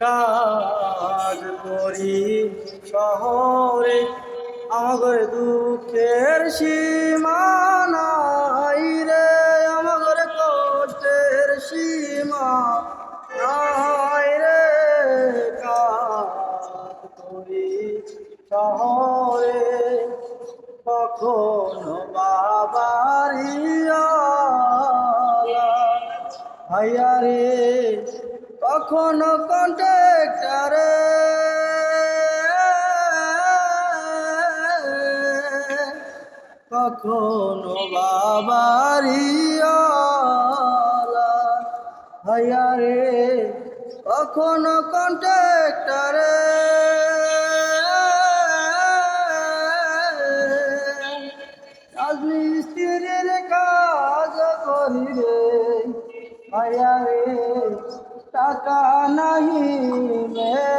কাজ করি শহরে। আমাদের দুঃখের সীমানাই রে আমাদের কষ্টের সীমা রে। কাজ করি শহরে, কখনো বাবারিয়া। ভাইয়া রে কখনো কন্ট্রাক্টারে কখনো বাবারিয়া ভাইয়া রে কখনো কন্ট্রাক্টারে রাজমিস্ত্রির কাজ করি রে ভাইয়া রে टका नहीं मैं